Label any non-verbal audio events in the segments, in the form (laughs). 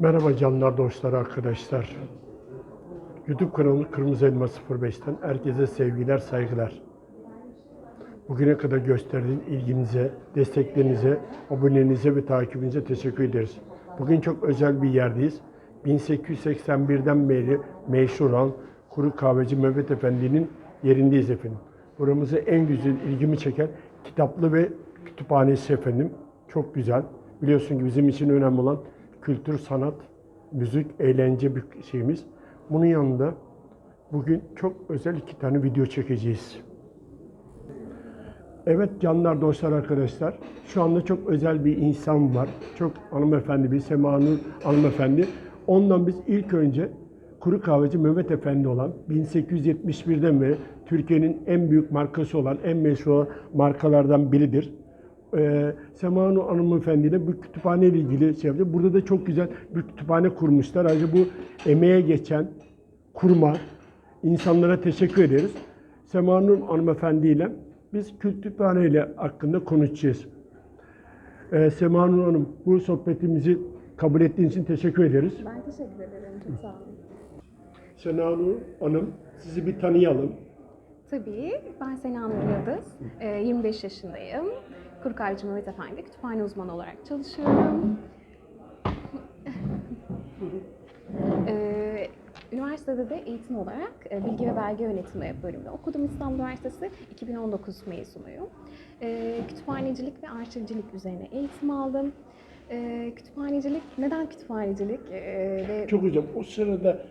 Merhaba canlar dostlar arkadaşlar. YouTube kanalı Kırmızı Elma 05'ten herkese sevgiler saygılar. Bugüne kadar gösterdiğiniz ilginize, desteklerinize, abonenize ve takibinize teşekkür ederiz. Bugün çok özel bir yerdeyiz. 1881'den beri meşhur olan Kuru Kahveci Mehmet Efendi'nin yerindeyiz efendim. Buramızı en güzel ilgimi çeken kitaplı ve kütüphanesi efendim. Çok güzel. Biliyorsun ki bizim için önemli olan kültür, sanat, müzik, eğlence bir şeyimiz. Bunun yanında bugün çok özel iki tane video çekeceğiz. Evet canlar, dostlar, arkadaşlar. Şu anda çok özel bir insan var. Çok hanımefendi bir Semanur hanımefendi. Ondan biz ilk önce Kuru Kahveci Mehmet Efendi olan 1871'den beri Türkiye'nin en büyük markası olan, en meşhur markalardan biridir. Ee, Semanu Hanımefendi ile bu kütüphane ile ilgili şey yapıyor. Burada da çok güzel bir kütüphane kurmuşlar. Ayrıca bu emeğe geçen kurma insanlara teşekkür ederiz. Semanu Hanımefendi ile biz kütüphane ile hakkında konuşacağız. Ee, Semanu Hanım bu sohbetimizi kabul ettiğiniz için teşekkür ederiz. Ben teşekkür ederim. Çok sağ olun. Semanu Hanım sizi bir tanıyalım. Tabii. Ben Sena Nur Yıldız. Ee, 25 yaşındayım. Kurkaycı Mehmet Efendi kütüphane uzmanı olarak çalışıyorum. Ee, üniversitede de eğitim olarak e, bilgi ve belge yönetimi bölümünde okudum. İstanbul Üniversitesi 2019 mezunuyum. Ee, kütüphanecilik ve arşivcilik üzerine eğitim aldım. Ee, kütüphanecilik, neden kütüphanecilik? Çok güzel. O sırada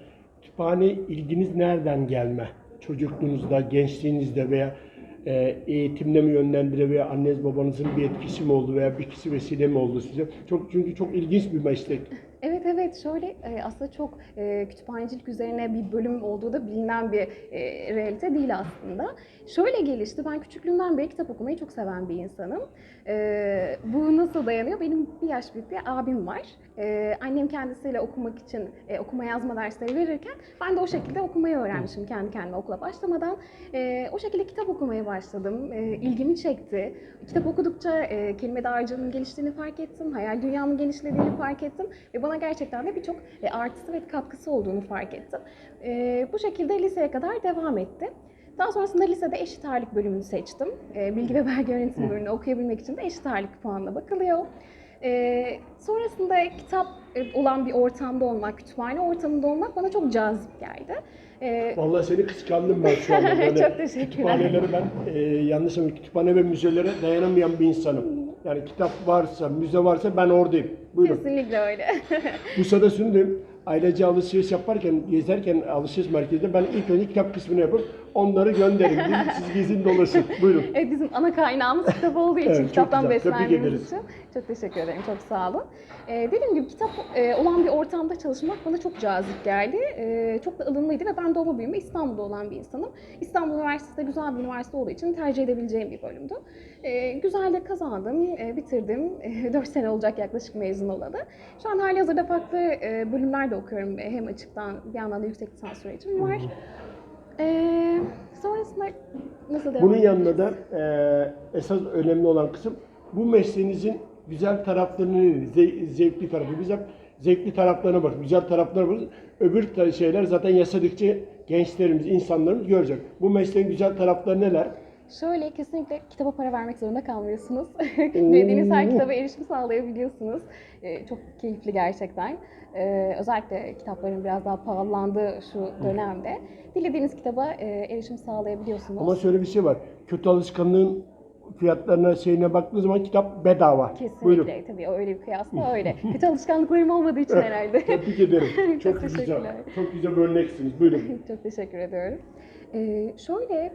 kütüphane ilginiz nereden gelme? Çocukluğunuzda, gençliğinizde veya e, eğitimde mi yönlendire veya anneniz babanızın bir etkisi mi oldu veya bir kişi vesile mi oldu size? Çok çünkü çok ilginç bir meslek. Evet evet şöyle e, aslında çok e, kütüphanecilik üzerine bir bölüm olduğu da bilinen bir e, realite değil aslında. Şöyle gelişti ben küçüklüğümden beri kitap okumayı çok seven bir insanım. Bu nasıl dayanıyor? Benim bir yaş büyük bir abim var. Annem kendisiyle okumak için okuma yazma dersleri verirken ben de o şekilde okumayı öğrenmişim kendi kendime okula başlamadan. O şekilde kitap okumaya başladım. İlgimi çekti. Kitap okudukça kelime dağarcığımın geliştiğini fark ettim. Hayal dünyamın genişlediğini fark ettim. Ve bana gerçekten de birçok e, artısı ve katkısı olduğunu fark ettim. E, bu şekilde liseye kadar devam etti. Daha sonrasında lisede eşit ağırlık bölümünü seçtim. E, bilgi ve belge yönetimi bölümünü okuyabilmek için de eşit ağırlık puanına bakılıyor. E, sonrasında kitap olan bir ortamda olmak, kütüphane ortamında olmak bana çok cazip geldi. Vallahi seni kıskandım ben şu anda. (laughs) Böyle Çok teşekkürler. Kütüphaneleri ben e, yanlış söylüyorum. Kütüphane ve müzelere dayanamayan bir insanım. Yani kitap varsa, müze varsa ben oradayım. Buyurun. kesinlikle öyle. (laughs) Bursa'da diyeyim. Ailece alışveriş yaparken, gezerken alışveriş merkezinde ben ilk önce kitap kısmını yapıp onları gönderirim. Dedim, (laughs) Siz gezin dolaşın. Buyurun. Evet bizim ana kaynağımız kitap olduğu için, Evet, kitaptan beslendiğimiz için. Çok teşekkür ederim, çok sağ olun. Ee, dediğim gibi kitap e, olan bir ortamda çalışmak bana çok cazip geldi. Ee, çok da ılımlıydı ve ben doğma büyüme İstanbul'da olan bir insanım. İstanbul Üniversitesi güzel bir üniversite olduğu için tercih edebileceğim bir bölümdü. Ee, güzel de kazandım, e, bitirdim. (laughs) 4 sene olacak yaklaşık mezun olalı. Şu an hali hazırda farklı e, bölümler de okuyorum. E, Hem açıktan bir yandan da yüksek lisans sürecim var. Sonrasında nasıl devam Bunun yanında da e, esas önemli olan kısım bu mesleğinizin güzel taraflarını, ze- zevkli tarafı. Biz hep zevkli taraflarına bak, güzel taraflarına bak. Öbür şeyler zaten yaşadıkça gençlerimiz, insanlarımız görecek. Bu mesleğin güzel tarafları neler? Şöyle kesinlikle kitaba para vermek zorunda kalmıyorsunuz. (laughs) Dilediğiniz her kitaba erişim sağlayabiliyorsunuz. Ee, çok keyifli gerçekten. Ee, özellikle kitapların biraz daha pahalandığı şu dönemde dilediğiniz kitaba e, erişim sağlayabiliyorsunuz. Ama şöyle bir şey var. Kötü alışkanlığın fiyatlarına şeyine baktığınız zaman kitap bedava. Kesinlikle Buyurun. tabii öyle bir kıyasla öyle. (laughs) Kötü alışkanlıklarım olmadığı için herhalde. (laughs) Tebrik ederim. Çok, Çok güzel. Çok güzel bir örneksiniz. Buyurun. Çok teşekkür ediyorum. Ee, şöyle,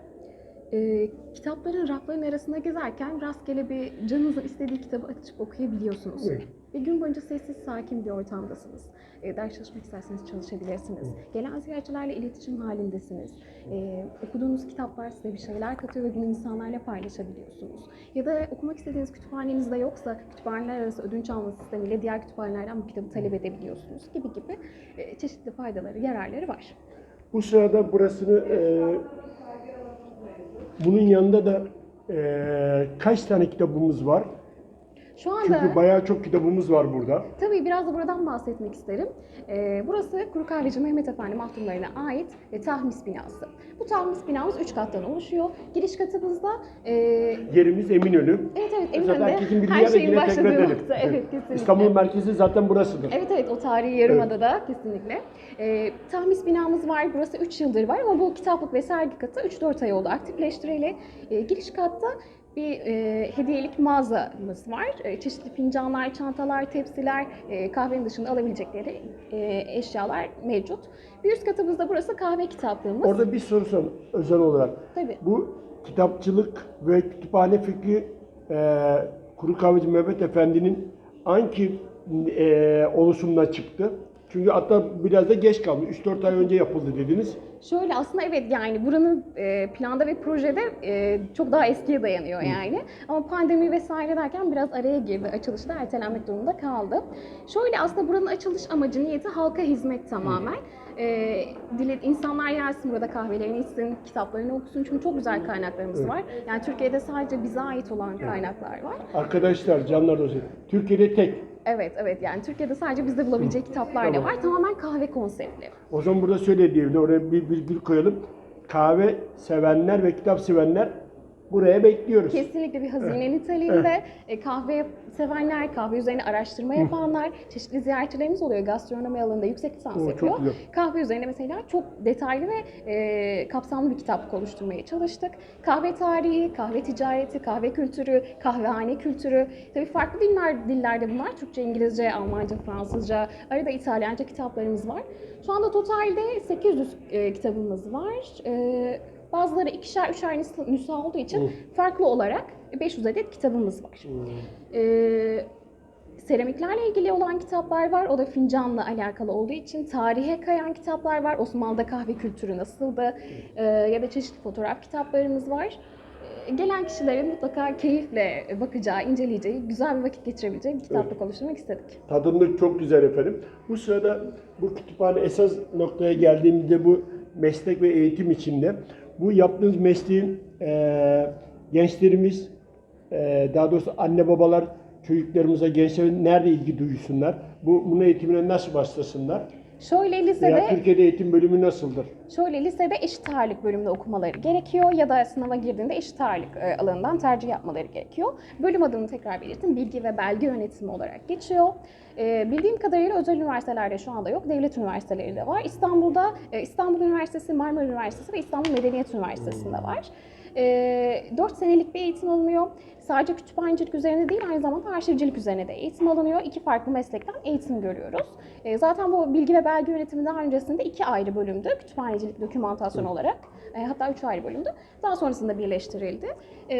e, kitapların rafların arasında gezerken rastgele bir canınızın istediği kitabı açıp okuyabiliyorsunuz. Evet. Ve gün boyunca sessiz, sakin bir ortamdasınız. E, ders çalışmak isterseniz çalışabilirsiniz. Gelen ziyaretçilerle iletişim halindesiniz. E, okuduğunuz kitaplar size bir şeyler katıyor ve bunu insanlarla paylaşabiliyorsunuz. Ya da okumak istediğiniz kütüphanenizde yoksa kütüphaneler arası ödünç alma sistemiyle diğer kütüphanelerden bu kitabı talep edebiliyorsunuz gibi gibi e, çeşitli faydaları, yararları var. Bu sırada burasını e, bunun yanında da e, kaç tane kitabımız var? Şu anda Çünkü bayağı çok kitabımız var burada. Tabii biraz da buradan bahsetmek isterim. Ee, burası Kuru Kahveci Mehmet Efendi mahtumlarına ait e, tahmis binası. Bu tahmis binamız 3 kattan oluşuyor. Giriş katımızda e, Yerimiz Eminönü. evet evet Eminönü'nde herkesin bildiği her yer de şeyin yine tekrar başladığı edelim. nokta. Evet kesinlikle. İstanbul merkezi zaten burasıdır. Evet evet o tarihi yarımadada kesinlikle. Ee, tahmis binamız var. Burası 3 yıldır var ama bu kitaplık ve sergi katı 3-4 ay oldu aktifleştireli. Ee, giriş katta bir e, hediyelik mağazamız var. E, çeşitli fincanlar, çantalar, tepsiler, e, kahvenin dışında alabilecekleri e, eşyalar mevcut. Bir üst katımızda burası kahve kitaplığımız. Orada bir soru sor özel olarak. Tabii. Bu kitapçılık ve kütüphane fikri e, Kuru Kahveci Mehmet Efendi'nin hangi e, oluşumdan çıktı? Çünkü hatta biraz da geç kalmış. 3-4 ay önce yapıldı dediniz. Şöyle aslında evet yani buranın e, planda ve projede e, çok daha eskiye dayanıyor yani. Ama pandemi vesaire derken biraz araya girdi. Açılışı da ertelenmek durumunda kaldı. Şöyle aslında buranın açılış amacı, niyeti halka hizmet tamamen. E, dile, insanlar gelsin burada kahvelerini içsin, kitaplarını okusun. Çünkü çok güzel kaynaklarımız Evet. var. Yani Türkiye'de sadece bize ait olan kaynaklar var. Arkadaşlar canlar olsun. Türkiye'de tek. Evet evet yani Türkiye'de sadece bizde bulabileceği kitaplar da Tamam. var. Tamamen kahve konseptli. O zaman burada şöyle diyelim. Oraya bir virgül koyalım. Kahve sevenler ve kitap sevenler buraya bekliyoruz. Kesinlikle bir hazine niteliğinde e, kahve sevenler, kahve üzerine araştırma yapanlar, çeşitli ziyaretçilerimiz oluyor. Gastronomi alanında yüksek lisans Oo, yapıyor. Kahve üzerine mesela çok detaylı ve e, kapsamlı bir kitap oluşturmaya çalıştık. Kahve tarihi, kahve ticareti, kahve kültürü, kahvehane kültürü. Tabii farklı diller, dillerde bunlar. Türkçe, İngilizce, Almanca, Fransızca, arada İtalyanca kitaplarımız var. Şu anda totalde 800 e, kitabımız var. E, bazıları ikişer, üçer nüsha olduğu için farklı olarak 500 adet kitabımız var. Ee, seramiklerle ilgili olan kitaplar var. O da fincanla alakalı olduğu için tarihe kayan kitaplar var. Osmanlı'da kahve kültürü nasıldı? Ee, ya da çeşitli fotoğraf kitaplarımız var. Ee, gelen kişilerin mutlaka keyifle bakacağı, inceleyeceği, güzel bir vakit geçirebileceği bir kitaplık oluşturmak istedik. Tadımlık çok güzel efendim. Bu sırada bu kütüphane esas noktaya geldiğimizde bu meslek ve eğitim içinde bu yaptığınız mesleğin eee, gençlerimiz eee, daha doğrusu anne babalar çocuklarımıza gençlere nerede ilgi duysunlar? Bu bunun eğitimine nasıl başlasınlar? Şöyle lisede Veya Türkiye'de eğitim bölümü nasıldır? Şöyle lisede eşit ağırlık bölümünde okumaları gerekiyor ya da sınava girdiğinde eşit ağırlık e, alanından tercih yapmaları gerekiyor. Bölüm adını tekrar belirttim. Bilgi ve belge yönetimi olarak geçiyor. E, bildiğim kadarıyla özel üniversitelerde şu anda yok. Devlet üniversiteleri de var. İstanbul'da e, İstanbul Üniversitesi, Marmara Üniversitesi ve İstanbul Medeniyet Üniversitesi'nde var. E, 4 senelik bir eğitim alınıyor. Sadece kütüphanecilik üzerine değil aynı zamanda arşivcilik üzerine de eğitim alınıyor. İki farklı meslekten eğitim görüyoruz. E, zaten bu bilgi ve belge yönetimi daha öncesinde iki ayrı bölümdü. Kütüphanecilik, dokümantasyon olarak. E, hatta üç ayrı bölümdü. Daha sonrasında birleştirildi. E,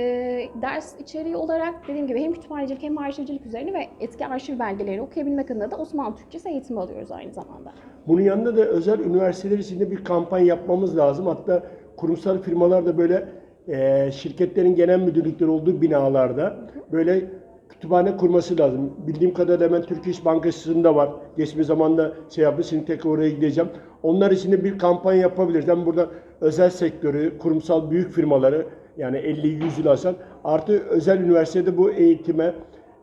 ders içeriği olarak dediğim gibi hem kütüphanecilik hem arşivcilik üzerine ve eski arşiv belgeleri okuyabilmek adına da Osmanlı Türkçesi eğitimi alıyoruz aynı zamanda. Bunun yanında da özel üniversiteler içinde bir kampanya yapmamız lazım. Hatta kurumsal firmalar da böyle e, şirketlerin genel müdürlükleri olduğu binalarda böyle kütüphane kurması lazım. Bildiğim kadarıyla ben Türkiye İş Bankası'nda var. Geçmiş zamanda şey yaptı, şimdi tekrar oraya gideceğim. Onlar için de bir kampanya yapabiliriz. Hem burada özel sektörü, kurumsal büyük firmaları yani 50-100 yıl aşan artı özel üniversitede bu eğitime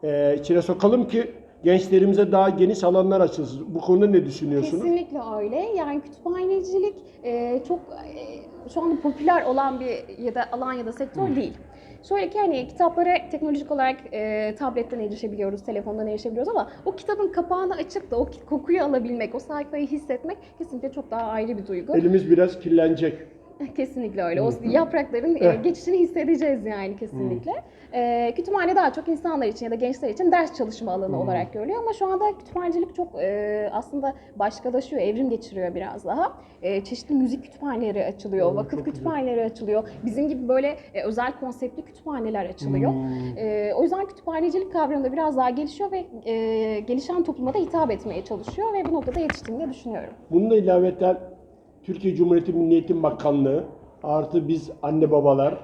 e, içine sokalım ki gençlerimize daha geniş alanlar açılsın. Bu konuda ne düşünüyorsunuz? Kesinlikle öyle. Yani kütüphanecilik e, çok e, şu anda popüler olan bir ya da alan ya da sektör değil. Şöyle ki hani kitaplara teknolojik olarak e, tabletten erişebiliyoruz, telefondan erişebiliyoruz ama o kitabın kapağını açıp da o kokuyu alabilmek, o sayfayı hissetmek kesinlikle çok daha ayrı bir duygu. Elimiz biraz kirlenecek. (laughs) Kesinlikle öyle. O yaprakların e, geçişini hissedeceğiz yani kesinlikle. E, kütüphane daha çok insanlar için ya da gençler için ders çalışma alanı olarak görülüyor ama şu anda kütüphanecilik çok e, aslında başkalaşıyor, evrim geçiriyor biraz daha. E, çeşitli müzik kütüphaneleri açılıyor, vakıf kütüphaneleri açılıyor. Bizim gibi böyle e, özel konseptli kütüphaneler açılıyor. E, o yüzden kütüphanecilik kavramı da biraz daha gelişiyor ve e, gelişen topluma da hitap etmeye çalışıyor ve bu noktada yetiştiğini de düşünüyorum. Bununla ilaveten Türkiye Cumhuriyeti Milli Eğitim Bakanlığı artı biz anne babalar,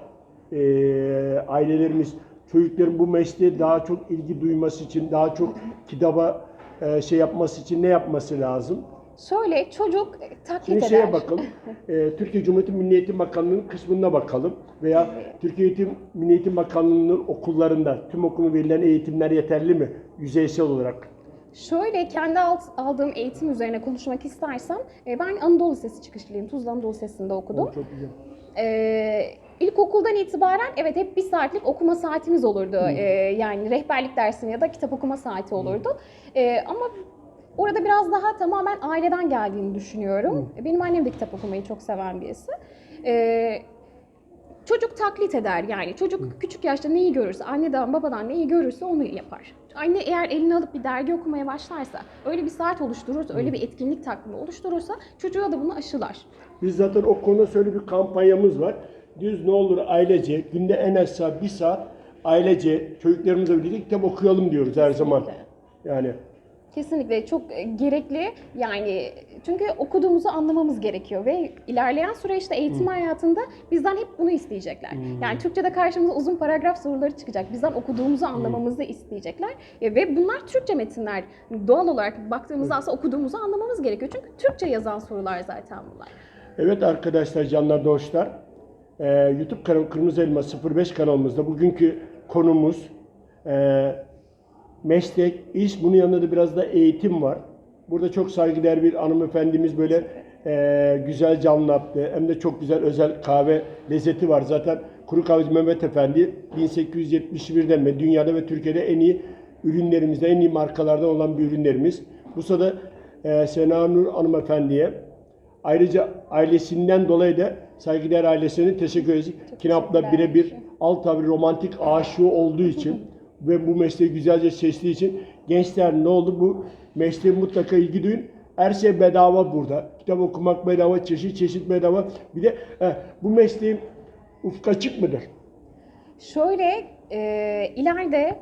eee, ailelerimiz çocukların bu mesleğe daha çok ilgi duyması için, daha çok kitaba eee, şey yapması için ne yapması lazım? Şöyle çocuk e, taklit Şimdi eder. şeye bakalım. Ee, (laughs) Türkiye Cumhuriyeti Milli Eğitim Bakanlığı'nın kısmına bakalım. Veya Türkiye Eğitim, Milli Eğitim Bakanlığı'nın okullarında tüm okulun verilen eğitimler yeterli mi? Yüzeysel olarak. Şöyle kendi alt- aldığım eğitim üzerine konuşmak istersem e, ben Anadolu Lisesi çıkışlıyım. Tuzla Anadolu Lisesi'nde okudum. O çok güzel. Ee, ilkokuldan itibaren evet hep bir saatlik okuma saatimiz olurdu. Ee, yani rehberlik dersi ya da kitap okuma saati olurdu. Ee, ama orada biraz daha tamamen aileden geldiğini düşünüyorum. Benim annem de kitap okumayı çok seven birisi. Ee, çocuk taklit eder yani. Çocuk küçük yaşta neyi görürse, anneden babadan neyi görürse onu yapar. Anne eğer eline alıp bir dergi okumaya başlarsa, öyle bir saat oluşturursa, öyle bir etkinlik takvimi oluşturursa çocuğa da bunu aşılar. Biz zaten o konuda şöyle bir kampanyamız var. Diyoruz ne olur ailece günde en aşağı bir saat ailece çocuklarımızla birlikte kitap okuyalım diyoruz her zaman. Yani Kesinlikle çok e, gerekli yani çünkü okuduğumuzu anlamamız gerekiyor ve ilerleyen süreçte eğitim hayatında bizden hep bunu isteyecekler. Yani Türkçe'de karşımıza uzun paragraf soruları çıkacak. Bizden okuduğumuzu anlamamızı isteyecekler E, ve bunlar Türkçe metinler. Doğal olarak baktığımızda aslında okuduğumuzu anlamamız gerekiyor. Çünkü Türkçe yazan sorular zaten bunlar. Evet arkadaşlar canlar dostlar. Ee, YouTube kanalı Kırmızı Elma 05 kanalımızda bugünkü konumuz e, meslek, iş. Bunun yanında da biraz da eğitim var. Burada çok saygıdeğer bir hanımefendimiz böyle e, güzelce anlattı. Hem de çok güzel özel kahve lezzeti var. Zaten Kuru Kahveci Mehmet Efendi 1871'den ve dünyada ve Türkiye'de en iyi ürünlerimizde, en iyi markalardan olan bir ürünlerimiz. Bursa'da e, Sena Nur hanımefendiye Ayrıca ailesinden dolayı da saygıdeğer ailesine teşekkür ederiz. Teşekkürler. birebir alt tabi romantik aşığı olduğu için (laughs) ve bu mesleği güzelce seçtiği için gençler ne oldu bu mesleğe mutlaka ilgi duyun. Her şey bedava burada. Kitap okumak bedava, çeşit çeşit bedava. Bir de heh, bu mesleğin ufku açık mıdır? Şöyle e, ileride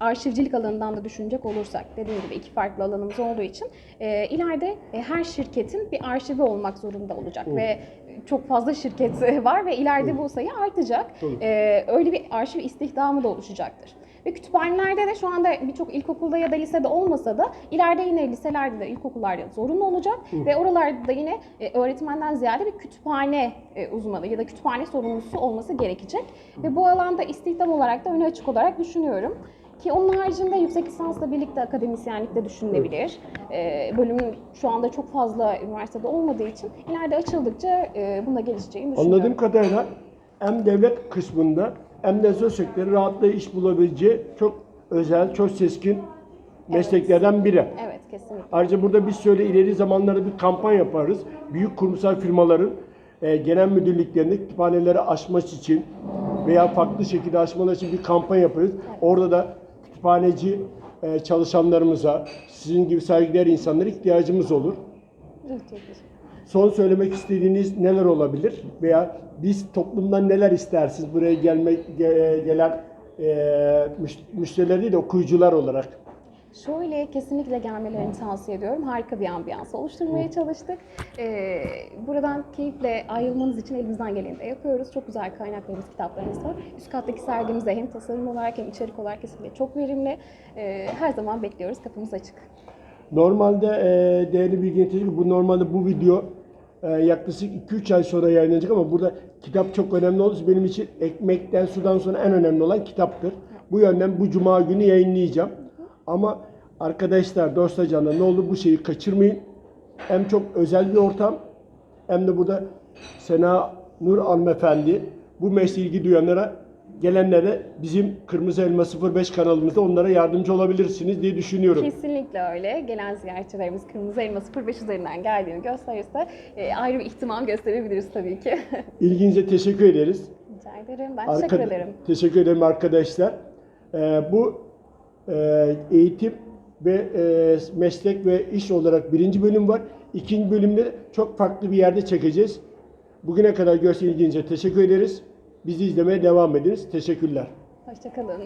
arşivcilik alanından da düşünecek olursak dediğim gibi iki farklı alanımız olduğu için e, ileride e, her şirketin bir arşivi olmak zorunda olacak ve çok fazla şirket (laughs) var ve ileride bu sayı artacak. Tabii. E, öyle bir arşiv istihdamı da oluşacaktır. Ve kütüphanelerde de şu anda birçok ilkokulda ya da lisede olmasa da ileride yine liselerde de ilkokullarda zorunlu olacak ve oralarda da yine e, öğretmenden ziyade bir kütüphane e, uzmanı ya da kütüphane sorumlusu olması gerekecek. Ve bu alanda istihdam olarak da öne açık olarak düşünüyorum. Ki onun haricinde yüksek lisansla birlikte akademisyenlik de düşünülebilir. E, bölümün şu anda çok fazla üniversitede olmadığı için ileride açıldıkça e, bunda gelişeceğini düşünüyorum. Anladığım kadarıyla hem devlet kısmında hem de özel sektörde rahatlıkla iş bulabileceği çok özel, çok seskin mesleklerden biri. Evet kesinlikle. Ayrıca burada biz şöyle ileri zamanlarda bir kampanya yaparız. Büyük kurumsal firmaların e, genel müdürlüklerinde kütüphaneleri açmak için veya farklı şekilde açmaları için bir kampanya yaparız. Orada da kütüphaneci e, çalışanlarımıza, sizin gibi saygıdeğer insanlara ihtiyacımız olur. Evet, Son söylemek istediğiniz neler olabilir? Veya biz toplumdan neler istersiniz buraya gelmek ge- gelen e, müş- müşteriler değil de okuyucular olarak? Şöyle kesinlikle gelmelerini tavsiye ediyorum. Harika bir ambiyans oluşturmaya çalıştık. Ee, buradan keyifle ayrılmanız için elimizden geleni de yapıyoruz. Çok güzel kaynaklarımız, kitaplarımız var. Üst kattaki sergimiz de hem tasarım olarak hem içerik olarak kesinlikle çok verimli. Ee, her zaman bekliyoruz. Kapımız açık. Normalde e, değerli bilgi yönetici, bu normalde bu video e, yaklaşık 2-3 ay sonra yayınlanacak ama burada kitap çok önemli olduğu için benim için ekmekten sudan sonra en önemli olan kitaptır. Bu yönden bu cuma günü yayınlayacağım. Ama arkadaşlar, dostlar canlar ne olur bu şeyi kaçırmayın. Hem çok özel bir ortam hem de burada Sena Nur hanımefendi bu mesleğe ilgi duyanlara gelenlere bizim Kırmızı Elma 05 kanalımızda onlara yardımcı olabilirsiniz diye düşünüyorum. Kesinlikle öyle. Gelen ziyaretçilerimiz Kırmızı Elma 05 üzerinden geldiğini gösterirse e, ayrı bir ihtimam gösterebiliriz tabii ki. (laughs) İlginize teşekkür ederiz. Rica ederim. Ben teşekkür Arka- ederim. Teşekkür ederim arkadaşlar. Ee, bu eğitim ve e, meslek ve iş olarak birinci bölüm var. İkinci bölümde çok farklı bir yerde çekeceğiz. Bugüne kadar görsel ilginize teşekkür ederiz. Bizi izlemeye devam ediniz. Teşekkürler. Hoşçakalın.